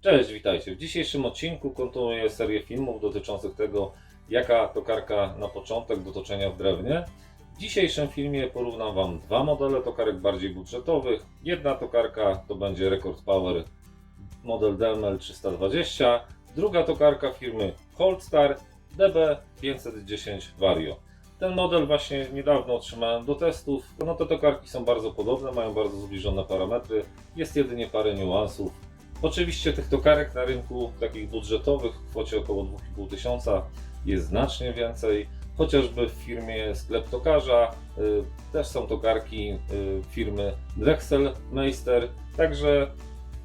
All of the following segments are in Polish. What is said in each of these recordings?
Cześć, witajcie. W dzisiejszym odcinku kontynuuję serię filmów dotyczących tego, jaka tokarka na początek do toczenia w drewnie. W dzisiejszym filmie porównam Wam dwa modele tokarek bardziej budżetowych. Jedna tokarka to będzie Record Power model DML 320, druga tokarka firmy Holdstar DB510 Vario. Ten model właśnie niedawno otrzymałem do testów. No te tokarki są bardzo podobne, mają bardzo zbliżone parametry, jest jedynie parę niuansów. Oczywiście tych tokarek na rynku takich budżetowych w kwocie około 2,5 tysiąca jest znacznie więcej. Chociażby w firmie sklep tokarza y, też są tokarki y, firmy Drexel Meister. Także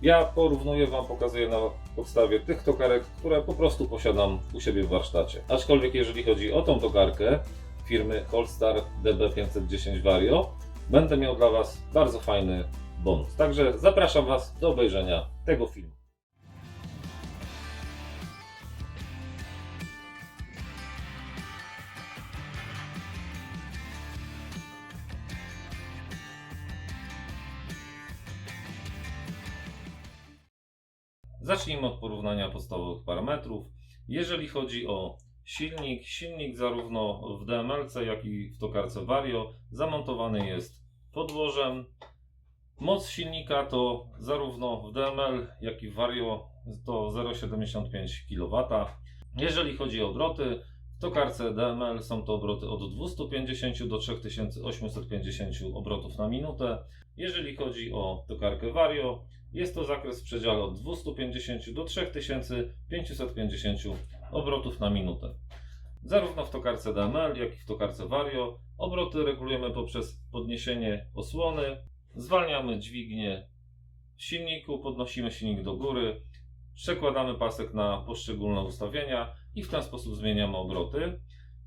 ja porównuję Wam, pokazuję na podstawie tych tokarek, które po prostu posiadam u siebie w warsztacie. Aczkolwiek jeżeli chodzi o tą tokarkę firmy Holstar DB510 Vario, będę miał dla Was bardzo fajny bonus. Także zapraszam Was do obejrzenia tego filmu. Zacznijmy od porównania podstawowych parametrów. Jeżeli chodzi o silnik, silnik zarówno w DMLC, jak i w tokarce Vario zamontowany jest podłożem. Moc silnika to zarówno w DML, jak i w Vario to 0,75 kW. Jeżeli chodzi o obroty, w tokarce DML są to obroty od 250 do 3850 obrotów na minutę. Jeżeli chodzi o tokarkę Vario, jest to zakres w przedziale od 250 do 3550 obrotów na minutę. Zarówno w tokarce DML, jak i w tokarce Vario obroty regulujemy poprzez podniesienie osłony, zwalniamy dźwignię silniku, podnosimy silnik do góry, przekładamy pasek na poszczególne ustawienia i w ten sposób zmieniamy obroty.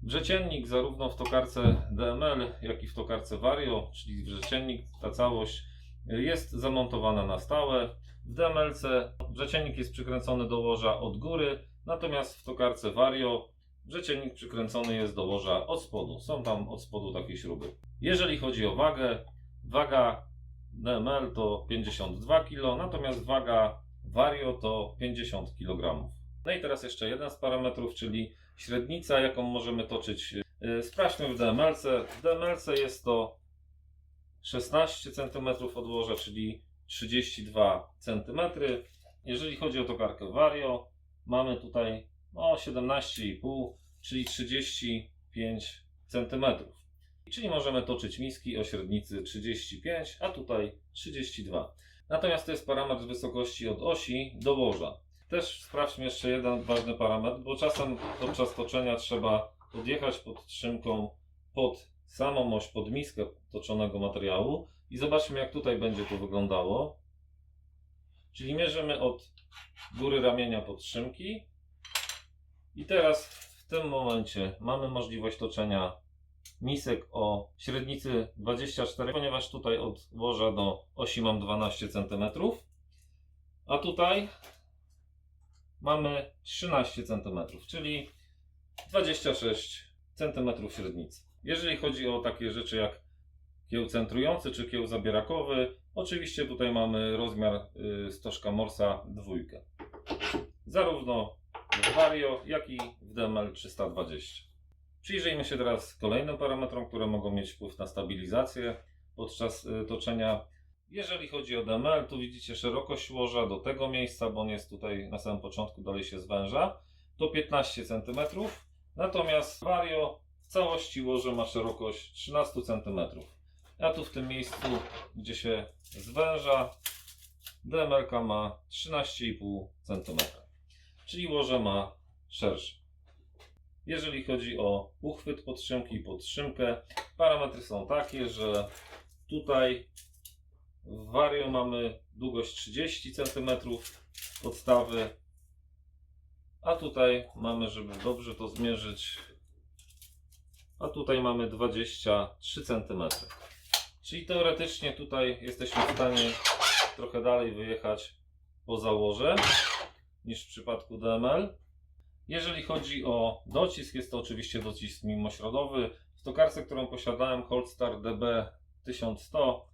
Wrzeciennik zarówno w tokarce DML, jak i w tokarce Vario, czyli wrzeciennik, ta całość jest zamontowana na stałe. W DMLC wrzeciennik jest przykręcony do łoża od góry, natomiast w tokarce Vario wrzeciennik przykręcony jest do łoża od spodu. Są tam od spodu takie śruby. Jeżeli chodzi o wagę, waga DML to 52 kg, natomiast waga Vario to 50 kg. No i teraz jeszcze jeden z parametrów, czyli średnica, jaką możemy toczyć. Yy, Sprawdźmy w DMLC. W DMLC jest to 16 cm odłoża, czyli 32 cm. Jeżeli chodzi o tokarkę Vario, mamy tutaj no, 17,5 czyli 35 cm. Czyli możemy toczyć miski o średnicy 35, a tutaj 32. Natomiast to jest parametr wysokości od osi do łoża. Też sprawdźmy jeszcze jeden ważny parametr, bo czasem podczas toczenia trzeba podjechać pod trzymką pod samą oś, pod miskę toczonego materiału i zobaczmy jak tutaj będzie to wyglądało. Czyli mierzymy od góry ramienia podtrzymki i teraz w tym momencie mamy możliwość toczenia misek o średnicy 24, ponieważ tutaj od łoża do osi mam 12 cm, a tutaj mamy 13 cm, czyli 26 cm średnicy. Jeżeli chodzi o takie rzeczy jak kieł centrujący czy kieł zabierakowy, oczywiście tutaj mamy rozmiar y, stożka Morsa dwójkę. Zarówno w Vario, jak i w DML 320. Przyjrzyjmy się teraz kolejnym parametrom, które mogą mieć wpływ na stabilizację podczas y, toczenia. Jeżeli chodzi o DML, tu widzicie szerokość łoża do tego miejsca, bo on jest tutaj na samym początku, dalej się zwęża, to 15 cm. Natomiast Vario w całości łoże ma szerokość 13 cm. A tu w tym miejscu, gdzie się zwęża, DMLK ma 13,5 cm. Czyli łoże ma szersze. Jeżeli chodzi o uchwyt podtrzymki i podtrzymkę, parametry są takie, że tutaj w Vario mamy długość 30 cm podstawy, a tutaj mamy, żeby dobrze to zmierzyć, a tutaj mamy 23 cm. Czyli teoretycznie tutaj jesteśmy w stanie trochę dalej wyjechać po założe niż w przypadku DML. Jeżeli chodzi o docisk, jest to oczywiście docisk mimośrodowy. W tokarce, którą posiadałem, Holdstar DB 1100,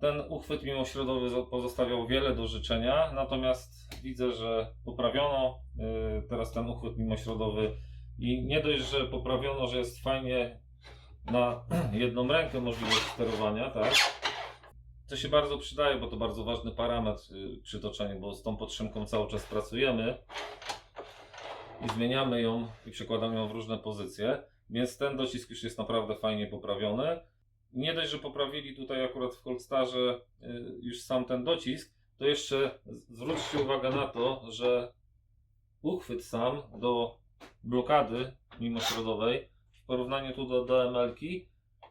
ten uchwyt mimośrodowy zo- pozostawiał wiele do życzenia, natomiast widzę, że poprawiono y, teraz ten uchwyt mimośrodowy i nie dość, że poprawiono, że jest fajnie na jedną rękę możliwość sterowania, tak? To się bardzo przydaje, bo to bardzo ważny parametr y, przy toczeniu, bo z tą podtrzymką cały czas pracujemy i zmieniamy ją i przekładamy ją w różne pozycje, więc ten docisk już jest naprawdę fajnie poprawiony. Nie dość, że poprawili tutaj akurat w Holdstarze y, już sam ten docisk, to jeszcze zwróćcie uwagę na to, że uchwyt sam do blokady mimośrodowej w porównaniu tu do DML-ki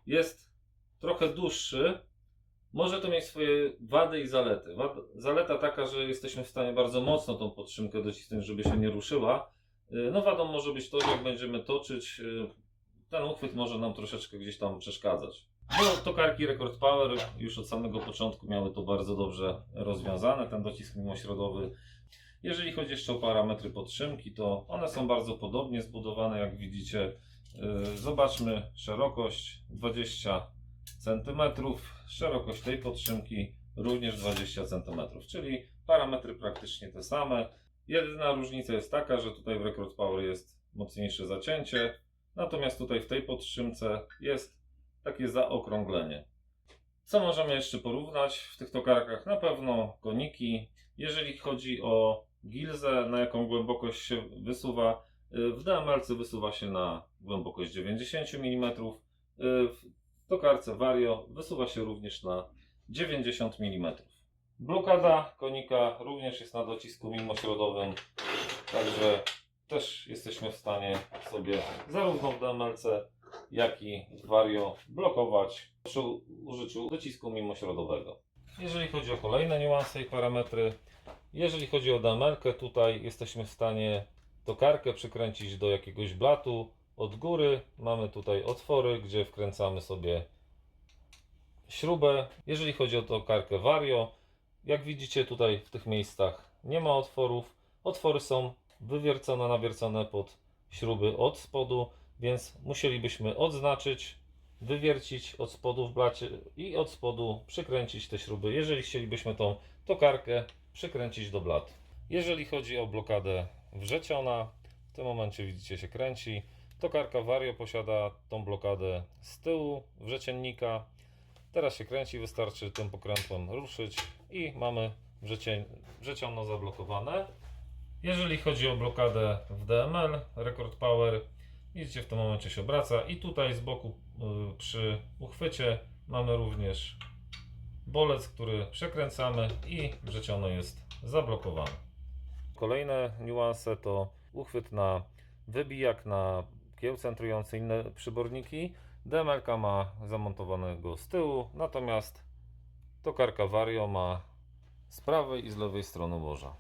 jest trochę dłuższy. Może to mieć swoje wady i zalety. Zaleta taka, że jesteśmy w stanie bardzo mocno tą podtrzymkę docisnąć, żeby się nie ruszyła. Y, No wadą może być to, że jak będziemy toczyć, y, ten uchwyt może nam troszeczkę gdzieś tam przeszkadzać. Bo tokarki Record Power już od samego początku miały to bardzo dobrze rozwiązane, ten docisk mimośrodowy. Jeżeli chodzi jeszcze o parametry podtrzymki, to one są bardzo podobnie zbudowane, jak widzicie. Yy, Zobaczmy szerokość 20 cm, szerokość tej podtrzymki również 20 cm, czyli parametry praktycznie te same. Jedyna różnica jest taka, że tutaj w Record Power jest mocniejsze zacięcie, natomiast tutaj w tej podtrzymce jest takie zaokrąglenie. Co możemy jeszcze porównać w tych tokarkach? Na pewno koniki. Jeżeli chodzi o gilzę, na jaką głębokość się wysuwa, y, w DMLC wysuwa się na głębokość 90 mm. y, W tokarce Vario wysuwa się również na 90 mm. Blokada konika również jest na docisku mimośrodowym, także też jesteśmy w stanie sobie zarówno w DMLC, jak i w Vario blokować przy użyciu docisku mimośrodowego. Jeżeli chodzi o kolejne niuanse i parametry, jeżeli chodzi o damelkę, tutaj jesteśmy w stanie tokarkę przykręcić do jakiegoś blatu od góry. Mamy tutaj otwory, gdzie wkręcamy sobie śrubę. Jeżeli chodzi o tokarkę Vario, jak widzicie tutaj w tych miejscach nie ma otworów. Otwory są wywiercone, nawiercone pod śruby od spodu, więc musielibyśmy odznaczyć, wywiercić od spodu w blacie i od spodu przykręcić te śruby, jeżeli chcielibyśmy tą tokarkę przykręcić do blat. Jeżeli chodzi o blokadę wrzeciona, w tym momencie widzicie się kręci. Tokarka Vario posiada tą blokadę z tyłu wrzeciennika. Teraz się kręci, wystarczy tym pokrętłem ruszyć i mamy wrzeciono zablokowane. Jeżeli chodzi o blokadę w DML, Record Power, widzicie w tym momencie się obraca i tutaj z boku y, przy uchwycie mamy również bolec, który przekręcamy i wrzeciono jest zablokowane. Kolejne niuanse to uchwyt na wybijak, na kieł centrujący inne przyborniki. DMLK ma zamontowanego z tyłu, natomiast tokarka Vario ma z prawej i z lewej strony łoża.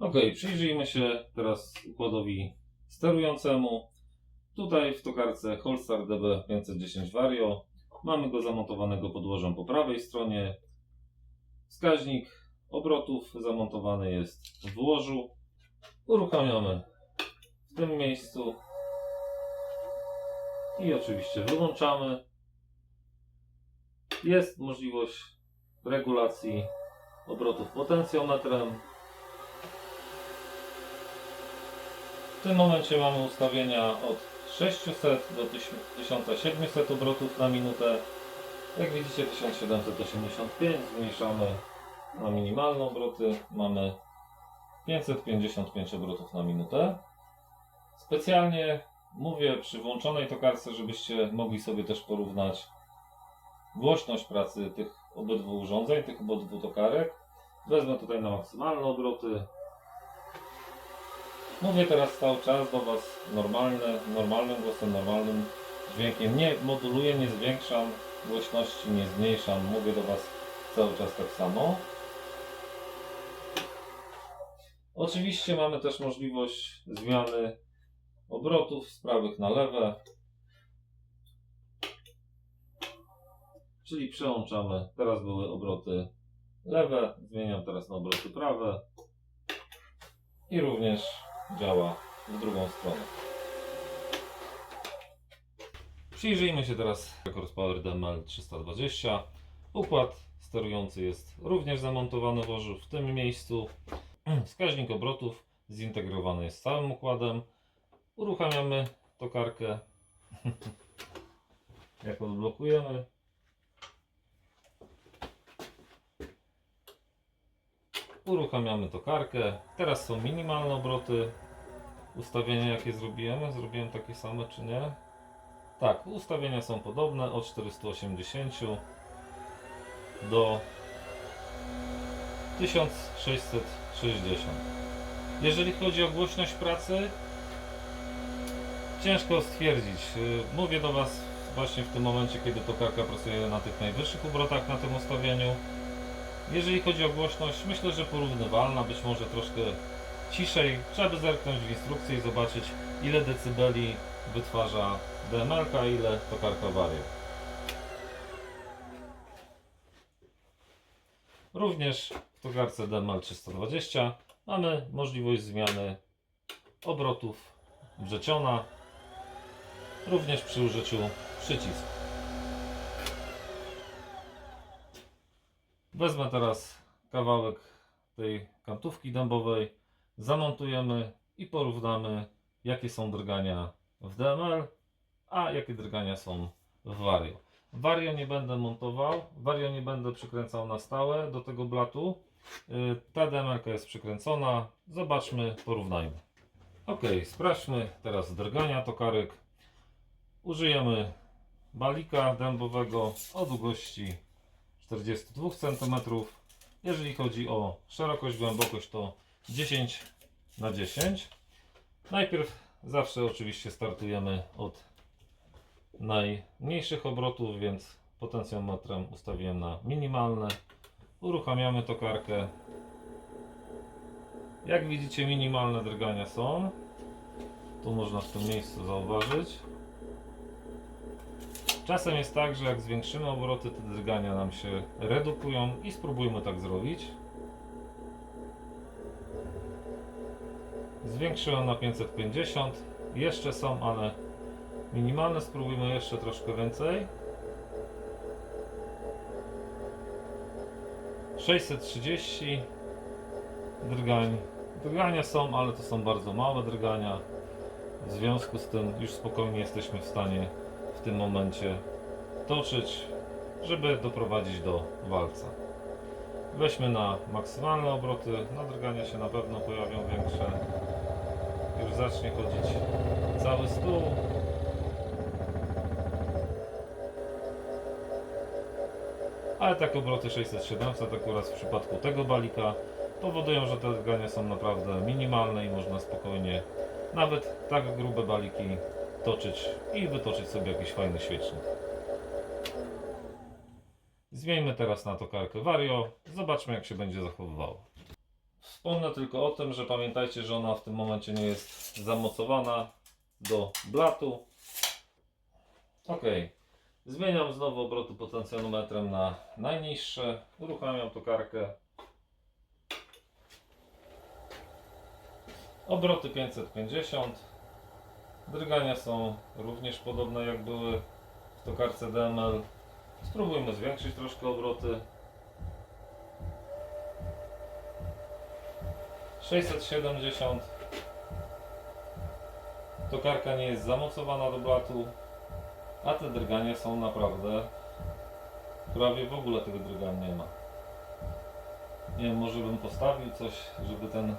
Ok, przyjrzyjmy się teraz układowi sterującemu. Tutaj w tokarce Holstar DB510 Vario mamy go zamontowanego podłożem po prawej stronie. Wskaźnik obrotów zamontowany jest w łożu. Uruchamiamy w tym miejscu i oczywiście wyłączamy. Jest możliwość regulacji obrotów potencjometrem. W tym momencie mamy ustawienia od 600 do 1700 obrotów na minutę. Jak widzicie 1785 zmniejszamy na minimalne obroty. Mamy 555 obrotów na minutę. Specjalnie mówię przy włączonej tokarce, żebyście mogli sobie też porównać głośność pracy tych obydwu urządzeń, tych obydwu tokarek. Wezmę tutaj na maksymalne obroty. Mówię teraz cały czas do Was normalne, normalnym głosem, normalnym dźwiękiem. Nie moduluję, nie zwiększam głośności, nie zmniejszam. Mówię do Was cały czas tak samo. Oczywiście mamy też możliwość zmiany obrotów z prawych na lewe. Czyli przełączamy. Teraz były obroty lewe, zmieniam teraz na obroty prawe. I również działa w drugą stronę. Przyjrzyjmy się teraz Record Power DML 320. Układ sterujący jest również zamontowany w łożu w tym miejscu. Wskaźnik obrotów zintegrowany jest z całym układem. Uruchamiamy tokarkę. Jak odblokujemy, uruchamiamy tokarkę. Teraz są minimalne obroty. Ustawienia jakie zrobiłem? Zrobiłem takie same czy nie? Tak, ustawienia są podobne od 480 do 1660. Jeżeli chodzi o głośność pracy, ciężko stwierdzić. Yy, Mówię do Was właśnie w tym momencie, kiedy tokarka pracuje na tych najwyższych obrotach na tym ustawieniu. Jeżeli chodzi o głośność, myślę, że porównywalna, być może troszkę ciszej. Trzeba by zerknąć w instrukcję i zobaczyć, ile decybeli wytwarza DML, a ile tokarka Vario. Również w tokarce DML 320 mamy możliwość zmiany obrotów wrzeciona, również przy użyciu przycisku. Wezmę teraz kawałek tej kantówki dębowej, zamontujemy i porównamy jakie są drgania w DML, a jakie drgania są w Vario. Vario nie będę montował, Vario nie będę przykręcał na stałe do tego blatu. Yy, Ta DML jest przykręcona, zobaczmy, porównajmy. Ok, sprawdźmy teraz drgania tokarek. Użyjemy balika dębowego o długości 42 cm. Jeżeli chodzi o szerokość, głębokość to 10 na 10. Najpierw zawsze oczywiście startujemy od najmniejszych obrotów, więc potencjometrem ustawiłem na minimalne. Uruchamiamy tokarkę. Jak widzicie minimalne drgania są. Tu można w tym miejscu zauważyć. Czasem jest tak, że jak zwiększymy obroty, te drgania nam się redukują i spróbujmy tak zrobić. Zwiększyłem na 550. Jeszcze są, ale minimalne. Spróbujmy jeszcze troszkę więcej. 630 drgań. Drgania są, ale to są bardzo małe drgania. W związku z tym już spokojnie jesteśmy w stanie w tym momencie toczyć, żeby doprowadzić do walca. Weźmy na maksymalne obroty, nadrgania się na pewno pojawią większe. Już zacznie chodzić cały stół. Ale tak obroty 600-700 akurat w przypadku tego balika powodują, że te drgania są naprawdę minimalne i można spokojnie nawet tak grube baliki toczyć i wytoczyć sobie jakiś fajny świecznik. Zmieńmy teraz na tokarkę Vario. Zobaczmy jak się będzie zachowywało. Wspomnę tylko o tym, że pamiętajcie, że ona w tym momencie nie jest zamocowana do blatu. Ok. Zmieniam znowu obroty potencjometrem na najniższe. Uruchamiam tokarkę. Obroty 550. Drgania są również podobne jak były w tokarce DML. Spróbujmy zwiększyć troszkę obroty. 670. Tokarka nie jest zamocowana do blatu, a te drgania są naprawdę prawie w ogóle tego drgań nie ma. Nie wiem, może bym postawił coś, żeby ten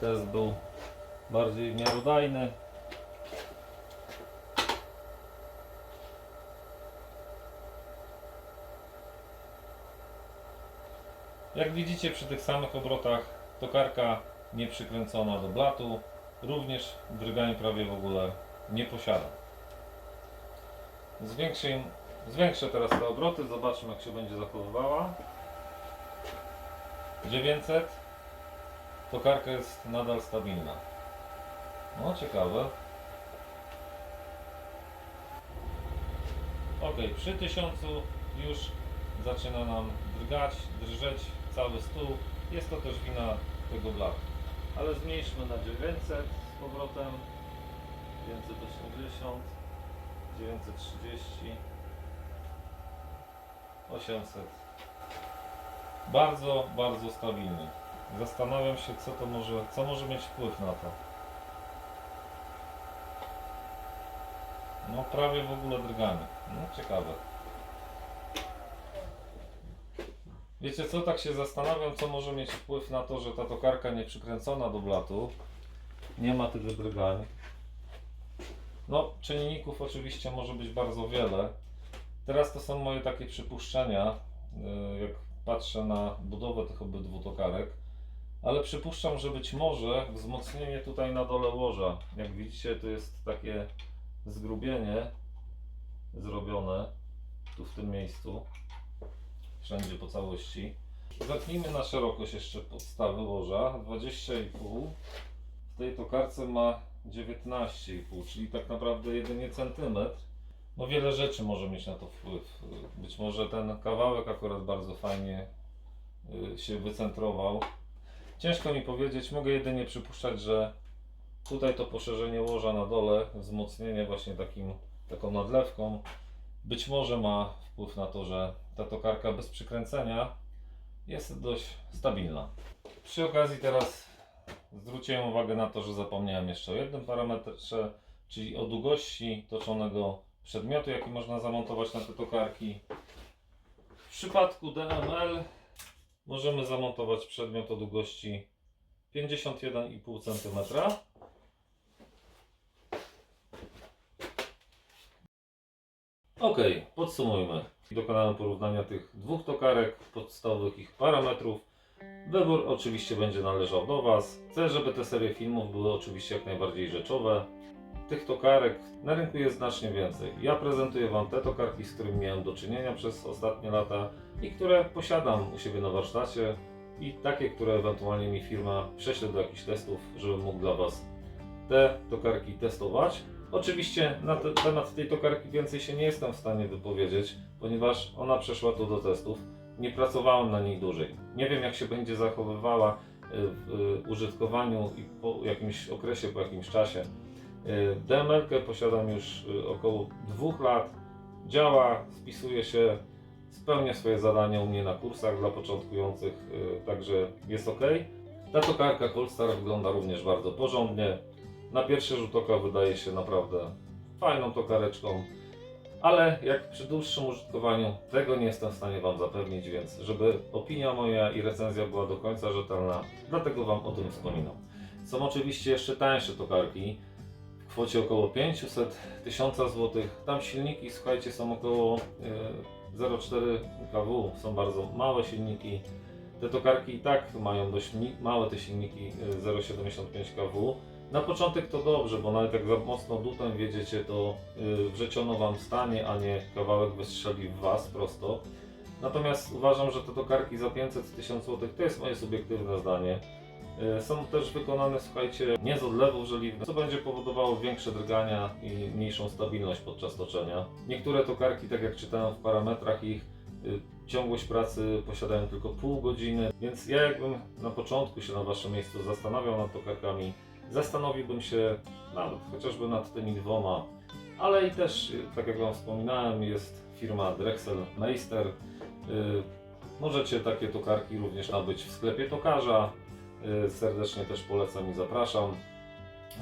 test był bardziej miarodajny. Jak widzicie przy tych samych obrotach tokarka nie przykręcona do blatu również drgań prawie w ogóle nie posiada. Zwiększę, zwiększę teraz te obroty, zobaczmy jak się będzie zachowywała. 900 tokarka jest nadal stabilna. No ciekawe. Ok, przy 1000 już zaczyna nam drgać, drżeć cały stół. Jest to też wina tego blatu. Ale zmniejszmy na 900 z powrotem. 980, 930, 800 Bardzo, bardzo stabilny. Zastanawiam się, co to może, co może mieć wpływ na to. No prawie w ogóle drganie. No ciekawe. Wiecie co, tak się zastanawiam, co może mieć wpływ na to, że ta tokarka nie przykręcona do blatu. Nie ma tych drgań. No, czynników oczywiście może być bardzo wiele. Teraz to są moje takie przypuszczenia, yy, jak patrzę na budowę tych obydwu tokarek. Ale przypuszczam, że być może wzmocnienie tutaj na dole łoża. Jak widzicie, tu jest takie zgrubienie zrobione tu w tym miejscu. Wszędzie po całości. Zacznijmy na szerokość jeszcze podstawy łoża. 20,5. W tej tokarce ma 19,5, czyli tak naprawdę jedynie centymetr. No wiele rzeczy może mieć na to wpływ. Być może ten kawałek akurat bardzo fajnie y, się wycentrował. Ciężko mi powiedzieć, mogę jedynie przypuszczać, że tutaj to poszerzenie łoża na dole, wzmocnienie właśnie takim, taką nadlewką, być może ma wpływ na to, że ta tokarka bez przykręcenia jest dość stabilna. Przy okazji teraz zwróciłem uwagę na to, że zapomniałem jeszcze o jednym parametrze, czyli o długości toczonego przedmiotu, jaki można zamontować na te tokarki. W przypadku DML możemy zamontować przedmiot o długości 51,5 cm. Ok, podsumujmy. Dokonałem porównania tych dwóch tokarek, podstawowych ich parametrów. Wybór oczywiście będzie należał do Was. Chcę, żeby te serie filmów były oczywiście jak najbardziej rzeczowe. Tych tokarek na rynku jest znacznie więcej. Ja prezentuję Wam te tokarki, z którymi miałem do czynienia przez ostatnie lata i które posiadam u siebie na warsztacie i takie, które ewentualnie mi firma prześle do jakichś testów, żebym mógł dla Was te tokarki testować. Oczywiście na te, temat tej tokarki więcej się nie jestem w stanie wypowiedzieć, ponieważ ona przeszła tu do testów. Nie pracowałem na niej dłużej. Nie wiem jak się będzie zachowywała y, w y, użytkowaniu i po jakimś okresie, po jakimś czasie. Y, DML-kę posiadam już około dwóch lat. Działa, spisuje się, spełnia swoje zadania u mnie na kursach dla początkujących, także jest ok. Ta tokarka Colstar wygląda również bardzo porządnie. Na pierwszy rzut oka wydaje się naprawdę fajną tokareczką, ale jak przy dłuższym użytkowaniu tego nie jestem w stanie Wam zapewnić, więc żeby opinia moja i recenzja była do końca rzetelna, dlatego Wam o tym wspominam. Są oczywiście jeszcze tańsze tokarki w kwocie około 500 1000 zł. Tam silniki, słuchajcie, są około e, 0,4 kW, są bardzo małe silniki. Te tokarki i tak mają dość małe te silniki e, 0,75 kW. Na początek to dobrze, bo nawet jak za mocno dutem wiedziecie, to y, wrzeciono Wam stanie, a nie kawałek wystrzeli w Was prosto. Natomiast uważam, że te tokarki za 500 tysięcy złotych to jest moje subiektywne zdanie. Y, Są też wykonane, słuchajcie, nie z odlewów żeliwnych, co będzie powodowało większe drgania i mniejszą stabilność podczas toczenia. Niektóre tokarki, tak jak czytałem w parametrach ich, y, ciągłość pracy posiadają tylko pół godziny, więc ja jakbym na początku się na Waszym miejscu zastanawiał nad tokarkami, zastanowiłbym się nawet chociażby nad tymi dwoma, ale i też, y, tak jak Wam wspominałem, jest firma Drexel Meister. Y, Możecie takie tokarki również nabyć w sklepie tokarza. Y, Serdecznie też polecam i zapraszam.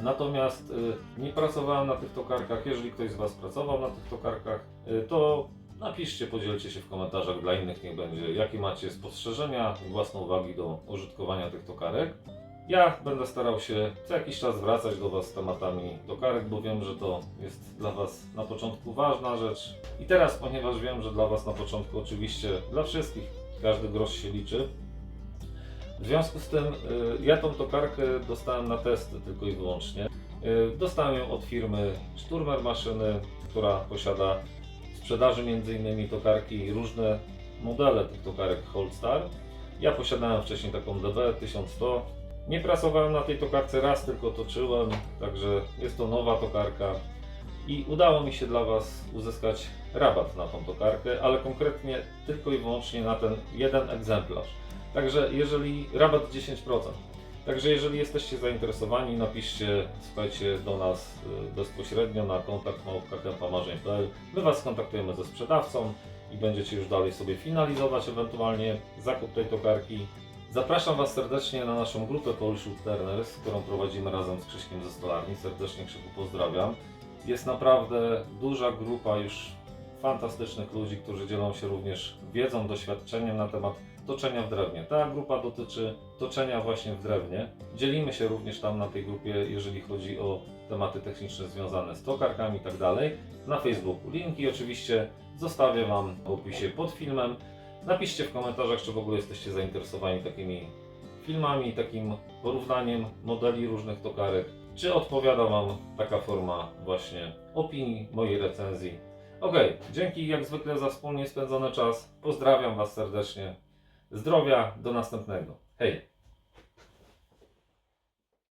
Natomiast nie pracowałem na tych tokarkach. Jeżeli ktoś z Was pracował na tych tokarkach, to napiszcie, podzielcie się w komentarzach dla innych, niech będzie, jakie macie spostrzeżenia własne uwagi do użytkowania tych tokarek. Ja będę starał się co jakiś czas wracać do Was z tematami tokarek, bo wiem, że to jest dla Was na początku ważna rzecz. I teraz, ponieważ wiem, że dla Was na początku oczywiście, dla wszystkich, każdy grosz się liczy. W związku z tym y, ja tą tokarkę dostałem na testy tylko i wyłącznie. Y, Dostałem ją od firmy Sturmer Maszyny, która posiada w sprzedaży m.in. tokarki i różne modele tych tokarek Holdstar. Ja posiadałem wcześniej taką DB 1100. Nie pracowałem na tej tokarce raz, tylko toczyłem, także jest to nowa tokarka i udało mi się dla Was uzyskać rabat na tą tokarkę, ale konkretnie tylko i wyłącznie na ten jeden egzemplarz. Także jeżeli rabat 10%. Także jeżeli jesteście zainteresowani, napiszcie, słuchajcie do nas y, bezpośrednio na kontakt małpka.marzeń.pl. My Was skontaktujemy ze sprzedawcą i będziecie już dalej sobie finalizować ewentualnie zakup tej tokarki. Zapraszam Was serdecznie na naszą grupę Polish Wood Turners, którą prowadzimy razem z Krzyśkiem ze Stolarni. Serdecznie Krzyku pozdrawiam. Jest naprawdę duża grupa już fantastycznych ludzi, którzy dzielą się również wiedzą, doświadczeniem na temat toczenia w drewnie. Ta grupa dotyczy toczenia właśnie w drewnie. Dzielimy się również tam na tej grupie, jeżeli chodzi o tematy techniczne związane z tokarkami i tak dalej. Na Facebooku. Linki oczywiście zostawię Wam w opisie pod filmem. Napiszcie w komentarzach, czy w ogóle jesteście zainteresowani takimi filmami, takim porównaniem modeli różnych tokarek. Czy odpowiada Wam taka forma właśnie opinii, mojej recenzji. Ok, dzięki jak zwykle za wspólnie spędzony czas. Pozdrawiam Was serdecznie. Zdrowia, do następnego. Hej!